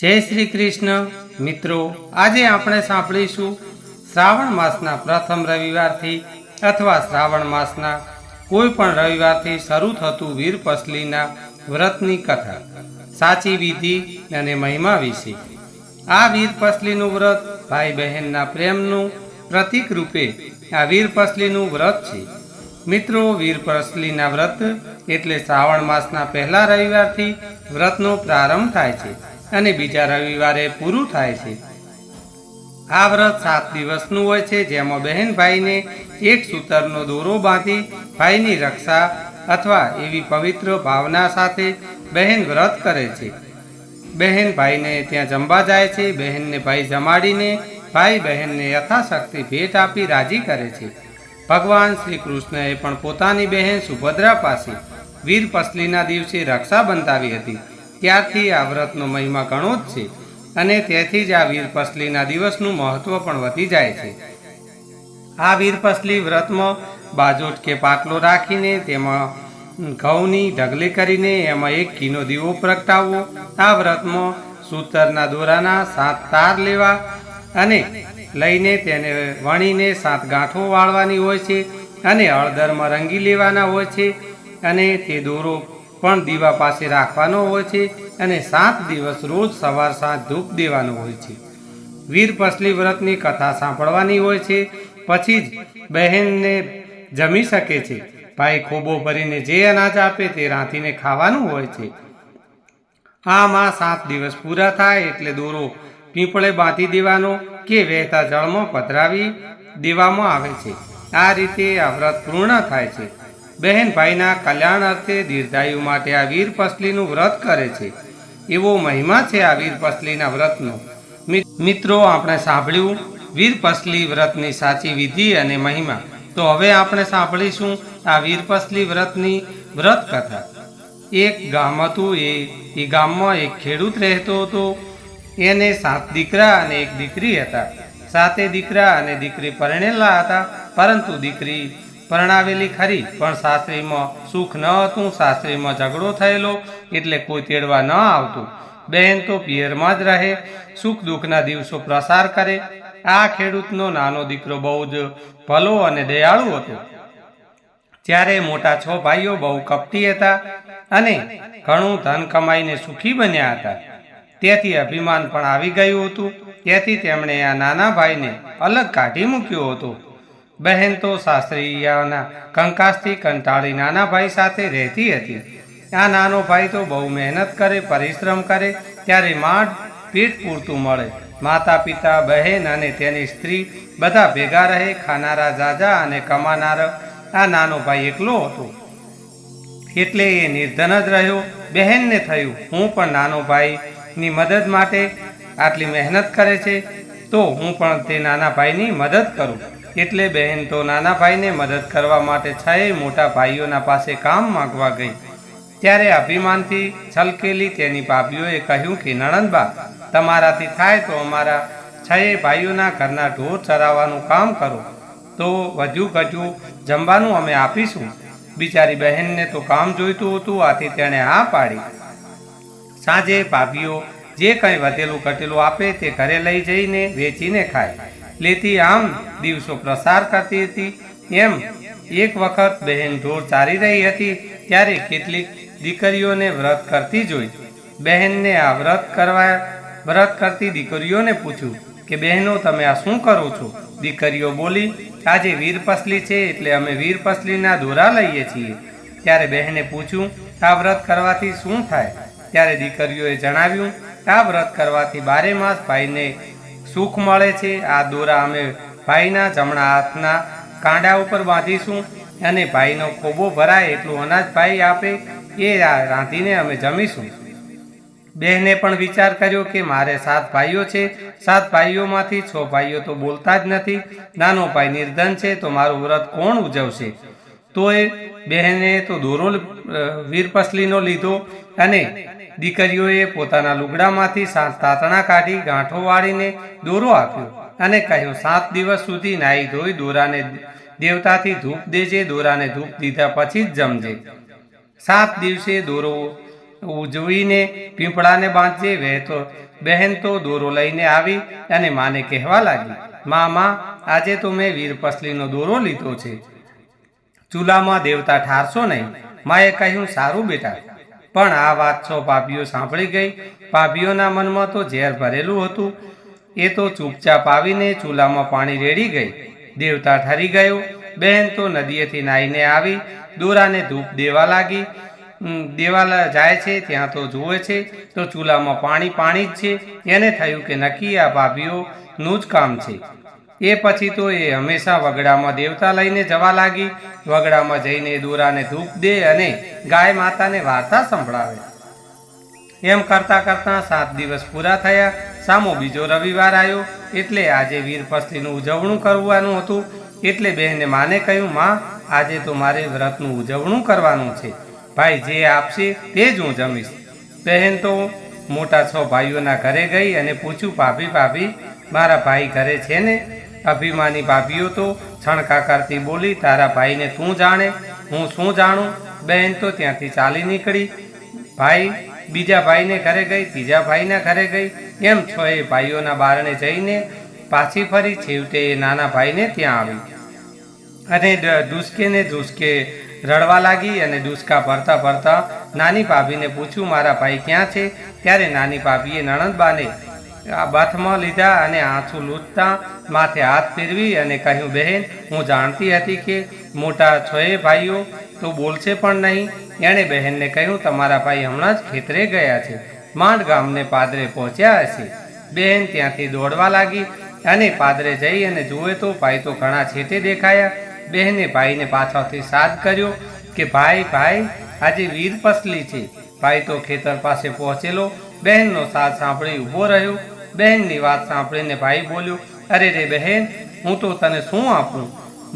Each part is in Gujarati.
જય શ્રી કૃષ્ણ. મિત્રો, આજે આપણે સાંભળીશું શ્રાવણ માસના પ્રથમ રવિવારથી અથવા શ્રાવણ માસના કોઈ પણ રવિવારથી શરૂ થતું વીર પસલીના વ્રતની કથા. સાચી વિધિ અને મહિમા વિશે. આ વીર પસલીનું વ્રત ભાઈ બહેનના પ્રેમનું પ્રતીક રૂપે આ વીર પસલીનું વ્રત છે. મિત્રો, વીર પસલીના વ્રત એટલે શ્રાવણ માસના પહેલા રવિવારથી વ્રતનો પ્રારંભ થાય છે. અને બીજા રવિવારે પૂરું થાય છે. આ વ્રત સાત દિવસનું હોય છે, જેમાં બહેન ભાઈને એક સૂતરનો દોરો બાંધી ભાઈની રક્ષા અથવા એવી પવિત્ર ભાવના સાથે બહેન વ્રત કરે છે. બહેન ભાઈને ત્યાં જમવા જાય છે, બહેનને ભાઈ જમાડીને ભાઈ બહેનને યથાશક્તિ ભેટ આપી રાજી કરે છે. ભગવાન શ્રી કૃષ્ણએ પણ પોતાની બહેન સુભદ્રા પાસે વીર પસલીના દિવસે રક્ષા બંધાવી હતી. ત્યારથી આ વ્રતનો મહિમા ઘણો જ છે અને તેથી જ આ વીર પસલીના દિવસનું મહત્વ પણ વધી જાય છે. આ વીર પસલી વ્રતમાં બાજોટ કે પાકલો રાખીને તેમાં ઘઉંની ઢગલી કરીને એમાં એક ઘીનો દીવો પ્રગટાવવો, આ વ્રતમાં સૂતરના દોરાના સાત તાર લેવા અને લઈને તેને વણીને સાત ગાંઠો વાળવાની હોય છે અને હળદરમાં રંગી લેવાના હોય છે અને તે દોરો પણ દીવા પાસે રાખવાનો હોય છે અને સાત દિવસ રોજ સવાર સાંજ ધૂપ દેવાનો હોય છે. વીર પસલી વ્રતની કથા સાંભળવાની હોય છે, પછી જ બહેનને જમી શકે છે. ભાઈ ખોબો ભરીને જે અનાજ આપે તે રાંધીને ખાવાનું હોય છે. આમાં સાત દિવસ પૂરા થાય એટલે દોરો પીપળે બાંધી દેવાનો કે વહેતા જળમાં પધરાવી દેવામાં આવે છે. આ રીતે આ વ્રત પૂર્ણ થાય છે. બહેન ભાઈના કલ્યાણ અર્થે દીર્ઘાયુ માટે આ વીર પસલીનું વ્રત કરે છે. એવો મહિમા છે આ વીર પસલીના વ્રતનો. મિત્રો, આપણે સાંભળ્યું વીર પસલી વ્રતની સાચી વિધિ અને મહિમા. તો હવે આપણે સાંભળીશું આ વીર પસલી વ્રતની વ્રત કથા. એક ગામ હતું એ એ ગામમાં એક ખેડૂત રહેતો હતો. એને સાત દીકરા અને એક દીકરી હતા. સાતે દીકરા અને દીકરી પરણેલા હતા, પરંતુ દીકરી પરણાવેલી ખરી, પણ સાસરીમાં સુખ ન હતું, સાસરીમાં ઝઘડો થયેલો, એટલે કોઈ તેડવા ન આવતું. બહેન તો પિયરમાં જ રહે, સુખ દુઃખના દિવસો પ્રસાર કરે. આ ખેડૂતનો નાનો દીકરો બહુ જ ભલો અને દયાળુ હતો. જ્યારે મોટા છ ભાઈઓ બહુ કપટી હતા અને ઘણું ધન કમાઈને સુખી બન્યા હતા. તેથી અભિમાન પણ આવી ગયું હતું. તેથી તેમણે આ નાના ભાઈને અલગ કાઢી મૂક્યો હતો. બહેન તો શાસ્ત્રીયાના કંકાસથી કંટાળી નાના ભાઈ સાથે રહેતી હતી. આ નાનો ભાઈ તો બહુ મહેનત કરે, પરિશ્રમ કરે, ત્યારે માંડ પેટ પૂરતું મળે. માતા પિતા બહેન અને તેની સ્ત્રી બધા ભેગા રહે, ખાનારા જાજા અને કમાનાર. આ નાનો ભાઈ એકલો હતો. એટલે એ નિર્ધન જ રહ્યો. બહેનને થયું, હું પણ નાનો ભાઈની મદદ માટે આટલી મહેનત કરે છે, તો હું પણ તે નાના ભાઈની મદદ કરું. એટલે બહેન તો નાના ભાઈને મદદ કરવા માટે છએ મોટા ભાઈઓના પાસે કામ માંગવા ગઈ. ત્યારે અભિમાનથી છલકેલી તેની ભાભીઓએ કહ્યું કે, નણંદબા, તમારાથી થાય તો અમારા છએ ભાઈઓના ઘરના ઢોર ચરાવવાનું કામ કરો. તો વધુ ગજુ જમવાનું અમે આપીશું. બિચારી બહેનને તો કામ જોઈતું હતું, આથી તેણે હા પાડી. સાંજે ભાભીઓ જે કંઈ વધેલું ઘટેલું આપે તે ઘરે લઈ જઈને વેચીને ખાય. લેતી આમ દિવસો પ્રસાર કરતી હતી. એમ એક વખત બહેન ઢોર ચારી રહી હતી, ત્યારે કેટલીક દીકરીઓને વ્રત કરતી જોઈ. બહેનને આ વ્રત કરવા, વ્રત કરતી દીકરીઓને પૂછ્યું કે, બહેનો, તમે આ શું કરો છો? દીકરીઓ બોલી, આજે વીરપસલી છે, એટલે અમે વીરપસલીના દોરા લઈએ છીએ. ત્યારે બહેને પૂછ્યું, આ વ્રત કરવાથી શું થાય? ત્યારે દીકરીઓએ જણાવ્યું, આ વ્રત કરવાથી બારે માસ ભાઈને સુખ મળે છે. આ દોરા અમે ભાઈના જમણા હાથના કાંડા ઉપર બાંધીશું અને ભાઈનો ખોબો ભરાય એટલું અનાજ ભાઈ આપે એ રાંધીને અમે જમીશું. બહેને પણ વિચાર કર્યો કે મારે સાત ભાઈઓ છે. સાત ભાઈઓમાંથી છ ભાઈઓ તો બોલતા જ નથી. નાનો ભાઈ નિર્ધન છે તો મારું વ્રત કોણ ઉજવશે? તો એ બહેને તો દોરો વીરપસલીનો લીધો અને દીકરીઓએ પોતાના લુગડામાંથી સાત તાતણા કાઢી ગાંઠો વાળીને દોરો આપ્યો અને કહ્યું, સાત દિવસ સુધી નાહી ધોઈ દોરાને દેવતાથી ધૂપ દેજે, દોરાને ધૂપ દીધા પછી જ જમજે. સાત દિવસે દોરો ઉજવીને પીંપળાને બાંધજે વહેતો બહેન તો દોરો લઈને આવી અને માને કહેવા લાગી મા આજે તો મેં વીરપસલીનો દોરો લીધો છે. ચૂલામાં દેવતા ઠારશો નહીં. માએ કહ્યું, સારું બેટા. પણ આ વાત છો પાપીઓ સાંભળી ગઈ. પાપીઓના મનમાં તો ઝેર ભરેલું હતું. એ તો ચૂપચાપ આવીને ચૂલામાં પાણી રેડી ગઈ. દેવતા ઠરી ગયો. બહેન તો નદીએથી નાહીને આવી. દોરાને ધૂપ દેવા લાગી. દેવાલા દેવા જાય છે, ત્યાં તો જુએ છે. તો ચૂલામાં પાણી પાણી જ છે. એને થયું કે નક્કી આ ભાભીઓનું જ કામ છે. એ પછી તો એ હંમેશા વગડામાં દેવતા લઈને જવા લાગી. વગડામાં જઈને દોરાને ધૂપ દે અને ગાય માતાને વાર્તા સંભળાવે. એમ કરતા કરતા સાત દિવસ પૂરા થયા. સામો બીજો રવિવાર આવ્યો. એટલે આજે વીરપસ્તીનું ઉજવણું કરવાનું હતું. એટલે બહેને માને કહ્યું, માં, આજે તો મારે વ્રતનું ઉજવણું કરવાનું છે. ભાઈ, જે આપશે તે જ હું જમીશ. બહેન તો મોટા છ ભાઈઓના ઘરે ગઈ અને પૂછ્યું, ભાભી ભાભી, મારા ભાઈ ઘરે છે ને? અભિમાની ભાભીઓ તો છણકા કરતી બોલી, તારા ભાઈને તું જાણે, હું શું જાણું? બહેન તો ત્યાંથી ચાલી નીકળી. ભાઈ, બીજા ભાઈને ઘરે ગઈ, ત્રીજા ભાઈના ઘરે ગઈ. એમ છ એ ભાઈઓના બારણે જઈને પાછી ફરી? છેવટે એ નાના ભાઈને ત્યાં આવી. અને ડ- ડૂસકે ને ડૂસકે રડવા લાગી અને ડૂસકા ભરતા ભરતા નાની ભાભીને પૂછ્યું, મારા ભાઈ ક્યાં છે? ત્યારે નાની ભાભીએ નણંદબાને આ બાથમાં લીધા અને આંસુ લૂંટતા માથે હાથ ફેરવી અને કહ્યું, બહેન, હું જાણતી હતી કે મોટા છએ ભાઈઓ તો બોલશે પણ નહીં. એણે બહેનને કહ્યું, તમારા ભાઈ હમણાં જ ખેતરે ગયા છે, માંડ ગામને પાદરે પહોંચ્યા હશે. બહેન ત્યાંથી દોડવા લાગી અને પાદરે જઈ અને જુએ તો ભાઈ તો ઘણા છેટે દેખાયા. બહેને ભાઈને પાછળથી સાદ કર્યો કે, ભાઈ ભાઈ, આજે વીર પસલી છે. ભાઈ તો ખેતર પાસે પહોંચેલો. બહેનનો સાથ સાંભળી ઊભો રહ્યો. બહેનની વાત સાંભળીને ભાઈ બોલ્યો, અરે રે બહેન, હું તો તને શું આપું?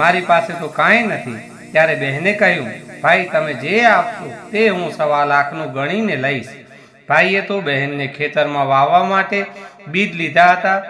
મારી પાસે તો કાંઈ નથી. ત્યારે બહેને કહ્યું, ભાઈ, તમે જે આપશો તે હું સવા લાખનું ગણીને લઈશ. ભાઈએ તો બહેનને ખેતરમાં વાવવા માટે બીજ લીધા હતા.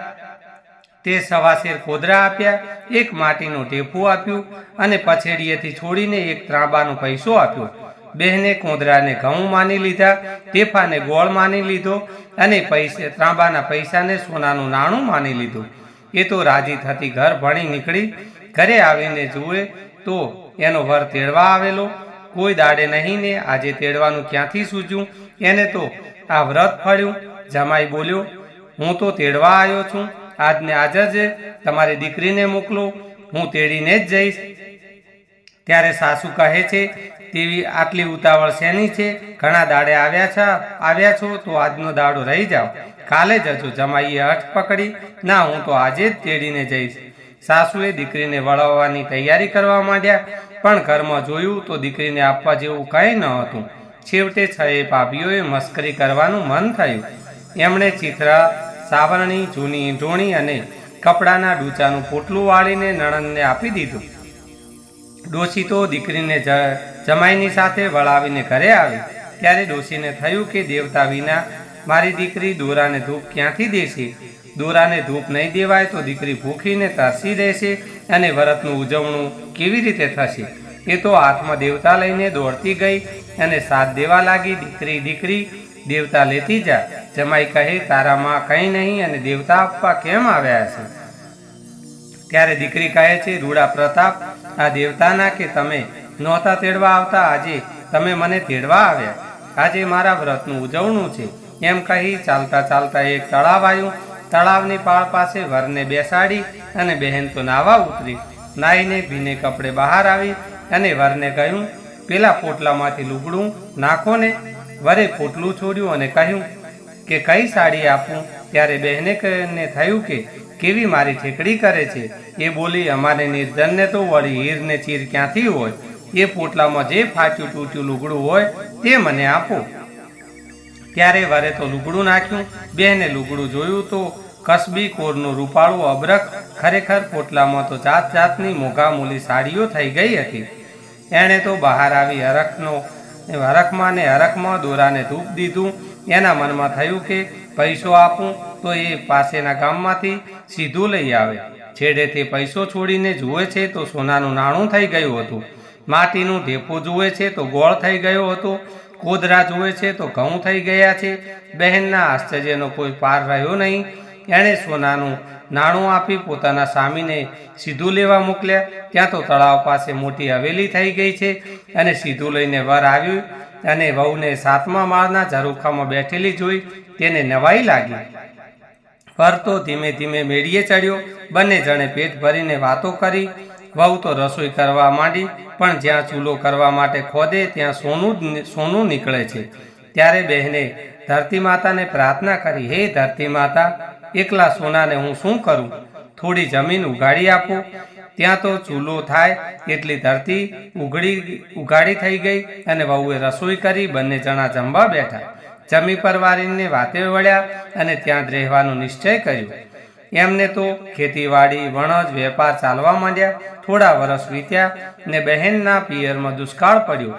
તે સવાશેર કોદરા આપ્યા, એક માટીનું ટેપું આપ્યું અને પછેડીએથી છોડીને એક ત્રાંબાનો પૈસો આપ્યો. બહેને કોદરાને ઘઉં માની લીધા ટેફાને ગોળ માની લીધો અને પૈસે, ત્રાંબાના પૈસાને સોનાનું નાણું માની લીધું. એ તો રાજી થતી ઘર ભણી નીકળી, ઘરે આવીને જુએ તો એનો વર તેડવા આવેલો. કોઈ દાડે નહીં ને આજે તેડવાનું ક્યાંથી સૂજ્યું? એને તો આ વ્રત ફળ્યું. જમાઈ બોલ્યો, હું તો તેડવા આવ્યો છું. આજને આજ જ તમારી દીકરીને મોકલો. હું તેડીને જ જઈશ. ત્યારે સાસુ કહે છે, તેવી આટલી ઉતાવળ શેની છે? ઘણા દાડે આવ્યા છે, આવ્યા છો તો આજનો દાડો રહી જાઓ. કાલે જજો જમાઈએ હઠ પકડી. ના, હું તો આજે જ તેડીને જઈશ. સાસુએ દીકરીને વળાવવાની તૈયારી કરવા માંડ્યા, પણ ઘરમાં જોયું તો દીકરીને આપવા જેવું કંઈ ન હતું. છેવટે છએ ભાભીઓએ મસ્કરી કરવાનું મન થયું. એમણે ચિત્રા સાવરણી, જૂની ઢોણી અને કપડાના ડૂચાનું પોટલું વાળીને નણંદને આપી દીધું. ડોશી તો દીકરીને જમાઈની સાથે વળાવીને ઘરે આવી. ત્યારે ડોશીને થયું કે દેવતા વિના મારી દીકરી દોરાને ધૂપ ક્યાંથી દેશે? દોરાને ધૂપ નહીં દેવાય તો દીકરી ભૂખીને તરસી રહેશે અને વ્રતનું ઉજવણું કેવી રીતે થશે? એ તો હાથમાં દેવતા લઈને દોડતી ગઈ અને સાથ દેવા લાગી, દીકરી દીકરી, દેવતા લેતી જા. જમાઈ કહે તારામાં કંઈ નહીં અને દેવતા આપવા કેમ આવ્યા છે? ત્યારે દીકરી કહે છે, રૂડા પ્રતાપ આ દેવતાના કે તમે નહોતા તેડવા આવતા? આજે તમે મને તેડવા આવ્યા. આજે મારા વ્રતનું ઉજવણું છે. એમ કહી ચાલતા ચાલતા એક તળાવ આવ્યું. તળાવની પાળ પાસે વરને બેસાડી અને બહેન તો નાવા ઉતરી. નાહીને ભીને કપડે બહાર આવી અને વરને કહ્યું, પેલા પોટલામાંથી લુગડું નાખો ને વરે પોટલું છોડ્યું અને કહ્યું, કે કઈ સાડી આપું? ત્યારે બહેને થયું કે કેવી મારી ઠેકડી કરે છે? એ બોલી, અમારે નિર્ધનને તો વળી હીરને ચીર ક્યાંથી હોય? એ પોટલામાં જે ફાટ્યું તૂટ્યું લુગડું હોય, તે મને આપો. ત્યારે વરે તો લુગડું નાખ્યું. બેને લુગડું જોયું તો કસબી કોરનું રૂપાળું અબરખ. ખરેખર પોટલામાં તો જાત જાતની મોઘામૂલી સાડીઓ થઈ ગઈ હતી. એણે તો બહાર આવી હરખનો હરખમાં ને હરખમાં દોરાને ધૂપ દીધું. એના મનમાં થયું કે, પૈસો આપું તો એ પાસેના ગામમાંથી સીધું લઈ આવે. છેડેથી પૈસો છોડીને જુએ છે તો સોનાનું નાણું થઈ ગયું હતું. માટીનું ઢેપું જુએ છે તો ગોળ થઈ ગયો હતો. કોદરા જુએ છે તો ઘઉં થઈ ગયા છે. બહેનના આશ્ચર્યનો કોઈ પાર રહ્યો નહીં. એણે સોનાનું નાણું આપી પોતાના સ્વામીને સીધું લેવા મોકલ્યા. ત્યાં તો તળાવ પાસે મોટી હવેલી થઈ ગઈ છે અને સીધું લઈને વર આવ્યું અને વહુને સાતમા માળના ઝરૂખામાં બેઠેલી જોઈ તેને નવાઈ લાગી. વર તો ધીમે ધીમે મેળીએ ચડ્યો. બંને જણે પેટ ભરીને વાતો કરી. વહુ તો રસોઈ કરવા માંડી, પણ જ્યાં ચૂલો કરવા માટે ખોદે, ત્યાં સોનું સોનું નીકળે છે. ત્યારે બહેને ધરતી માતાને પ્રાર્થના કરી, હે ધરતી માતા એકલા સોનાને હું શું કરું? થોડી જમીન ઉગાડી આપો. ત્યાં તો ચૂલો થાય, એટલી ધરતી ઉઘડી, ઉઘાડી થઈ ગઈ અને વહુએ રસોઈ કરી, બંને જણા જમવા બેઠા. જમી પરવારીને વાતે વળ્યા અને ત્યાં જ રહેવાનો નિશ્ચય કર્યો. એમને તો ખેતીવાડી, વણજ, વેપાર ચાલવા માંડ્યા. થોડા વર્ષ વીત્યા ને બહેનના પિયરમાં દુષ્કાળ પડ્યો.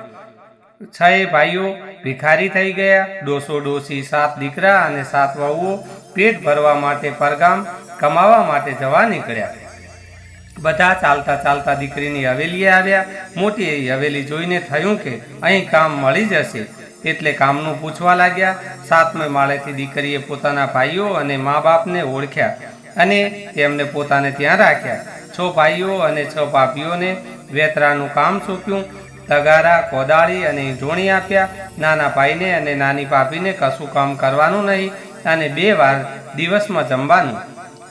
છ ભાઈઓ ભિખારી થઈ ગયા. ડોસો ડોસી, સાત દીકરા અને સાત વહુઓ પેટ ભરવા માટે પરગામ કમાવા માટે જવા નીકળ્યા. બધા ચાલતા ચાલતા દીકરીની હવેલીએ આવ્યા. મોટી હવેલી જોઈને થયું કે અહીં કામ મળી જશે. એટલે કામનું પૂછવા લાગ્યા, સાતમે માળેથી દીકરીએ પોતાના ભાઈઓ અને મા બાપને ઓળખ્યા અને તેમને પોતાને ત્યાં રાખ્યા. છ ભાઈઓ અને છ ભાભીઓને વેતરાનું કામ સોંપ્યું, તગારા, કોદાળી અને ઝોણી આપ્યા. નાના ભાઈને અને નાની ભાભીને કશું કામ કરવાનું નહીં અને બે વાર દિવસમાં જમવાનું.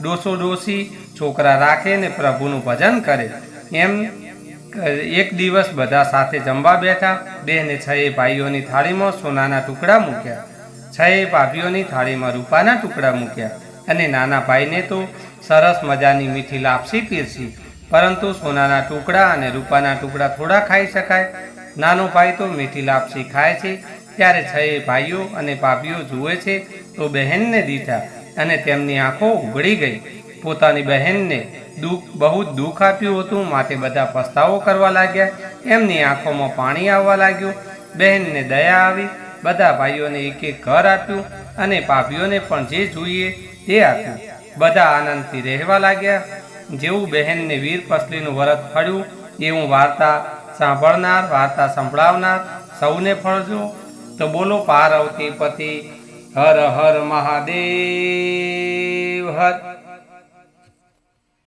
ડોસો ડોસી છોકરા રાખે ને પ્રભુનું ભજન કરે. એમ એક દિવસ બધા સાથે જમવા બેઠા. બેને છએ ભાઈઓની થાળીમાં સોનાના ટુકડા મૂક્યા. છએ ભાભીઓની થાળીમાં રૂપાના ટુકડા મૂક્યા. અને નાના ભાઈને તો સરસ મજાની મીઠી લાપસી પીરસી. પરંતુ સોનાના ટુકડા અને રૂપાના ટુકડા થોડા ખાઈ શકાય. નાનો ભાઈ તો મીઠી લાપસી ખાય છે. ત્યારે છએ ભાઈઓ અને ભાભીઓ જુએ છે તો બહેનને દીઠા અને તેમની આંખો ઉઘડી ગઈ. પોતાની બહેનને દુઃખ, બહુ જ દુઃખ આપ્યું હતું. માટે બધા પસ્તાવો કરવા લાગ્યા. એમની આંખોમાં પાણી આવવા લાગ્યું. બહેનને દયા આવી. બધા ભાઈઓને એક એક ઘર આપ્યું અને પાપીઓને પણ જે જોઈએ તે આપ્યું. બધા આનંદથી રહેવા લાગ્યા. જેવું બહેનને વીર પસલીનું વ્રત ફળ્યું, એવું વાર્તા સાંભળનાર, વાર્તા સંભળાવનાર સૌને ફળજો. તો બોલો પાર્વતી પતિ, હર હર મહાદેવ, હર